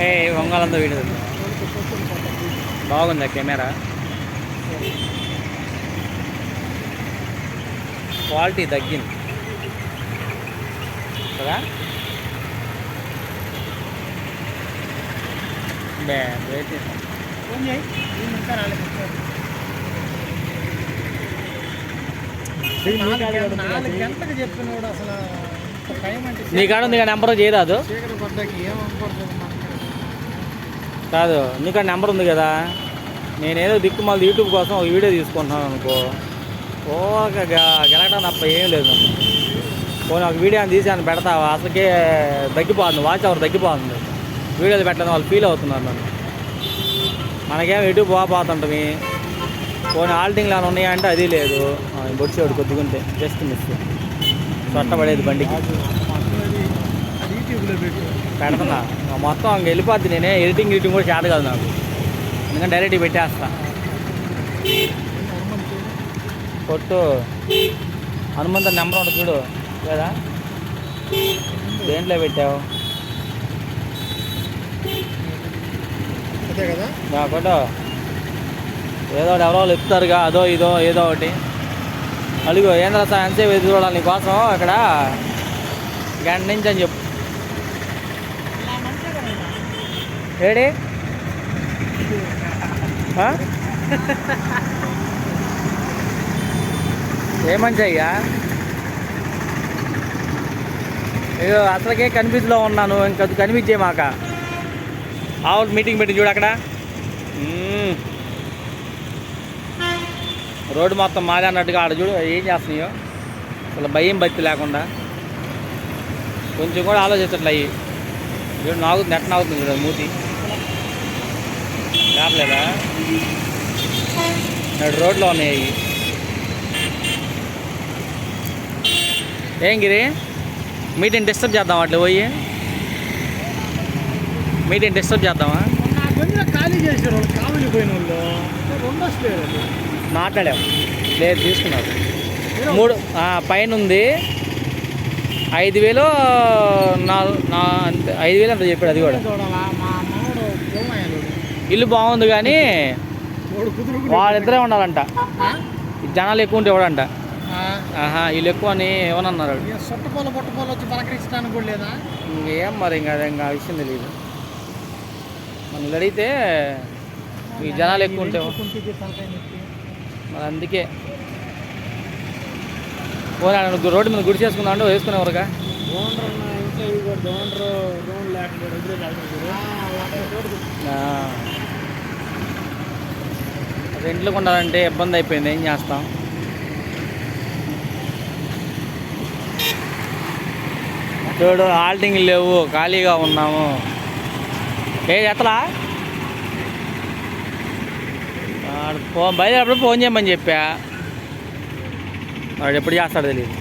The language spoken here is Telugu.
ఏ వంగాలంతా వీడియో బాగుందా కెమెరా? క్వాలిటీ తగ్గింది. కదా? బే వెయిట్ చేసాం ఫోన్ చేయి నేను ఇంకా రాలేదు నాలుగు నాలుగు గంటలకు చెప్పినోడు అసలు ఇంత టైం అంటే నీ కాడ ఉంది నెంబర్ చేయరాదు. కాదు నీకు నెంబర్ ఉంది కదా? నేనేదో దిక్కు మళ్ళీ యూట్యూబ్ కోసం ఒక వీడియో తీసుకుంటున్నాను అనుకో. ఓక గెలగడం తప్ప ఏం లేదు పోనీ ఒక వీడియో అని తీసి అని పెడతావా? అసలుకే తగ్గిపోతుంది వాచ్ అవర్ తగ్గిపోతుంది. వీడియోలు పెట్టలేదు వాళ్ళు ఫీల్ అవుతున్నారు నన్ను మనకేం ఎటు పోతుంటుంది పోనీ ఆల్టింగ్లు అని ఉన్నాయంటే అది లేదు. బొచ్చేవాడు కొద్దిగుంటే జస్ట్ మిస్ పడేది బండికి. యూట్యూబ్లో పెడుతున్నా మొత్తం ఇంక వెళ్ళిపోద్ది. నేనే ఎడిటింగ్ ఎడిటింగ్ కూడా చేత కాదు నాకు. ఎందుకంటే డైరెక్ట్ పెట్టేస్తా. కొట్టు. హనుమంత నెంబర్ ఉంటుంది చూడు. లేదా? దేంట్లో పెట్టావు? అదే కదా. నా కొట్టు. ఏదో ఒకటి ఎవరో చెప్తారుగా. అదో ఇదో ఏదో ఒకటి. అడుగు. ఏంద్ర సార్ ఎంతసేపు ఎదురు చూడాలి నీకోసం? ఇక్కడ. గంట నుంచి అని చెప్పు. ఏడి ఏమంచయ్యా ఇదో అయ్యా అసలుకే కనిపించలో ఉన్నాను ఇంకా కనిపించే మాక? ఆవులు మీటింగ్ పెట్టి చూడు అక్కడ. రోడ్డు మొత్తం మాదే అన్నట్టుగా ఆడ చూడు ఏం చేస్తున్నాయో? అసలు భయం భక్తి లేకుండా. కొంచెం కూడా ఆలోచించట్లే అయ్యి. చూడు నాగుతుంది నెట్ నాగుతుంది చూడు మూతి. నడు రోడ్లో ఉన్నాయి ఏం గిరి? మీటింగ్ డిస్టర్బ్ చేద్దాం అట్లా పోయి? మీటింగ్ డిస్టర్బ్ చేద్దామా? ఖాళీ చేసారు వాళ్ళు కావలి పోయిన వాళ్ళు. రెండు మాట్లాడాం. లేదు తీసుకున్నారు. మూడు పైన ఉంది. ఐదు వేలు నాలుగు నా అంతే ఐదు వేలు అంత చెప్పాడు అది కూడా. ఇల్లు బాగుంది కానీ వాళ్ళిద్దరే ఉండాలంట. జనాలు ఎక్కువ ఉంటే ఎవడంట? ఆహా వీళ్ళు ఎక్కువ అని ఏమన్నారు సొట్ట పూల పొట్ట పూల వచ్చి పలకరించడానికి కూడా లేదా? ఇంకేం మరి ఇంకా అది ఇంకా విషయం తెలియదు మనం అడిగితే ఈ జనాలు ఎక్కువ ఉంటే మరి అందుకే. పోనీ రోడ్డు మీద గుడి చేసుకుందాం అంటే వేసుకునేవరగా ఓనర్ ఇంట్లో ఇవి కూడా ఓనర్ లోన్ లేకుండా వదిలేదు రెంట్లు ఉండాలంటే ఇబ్బంది అయిపోయింది. ఏం చేస్తాం? చూడు హాల్టింగ్ లేవు. ఖాళీగా ఉన్నాము. ఏ ఎత్తలా? ఫోన్ బయలుదేరప్పుడు ఫోన్ చేయమని చెప్పా. వాడు ఎప్పుడు చేస్తాడో తెలియదు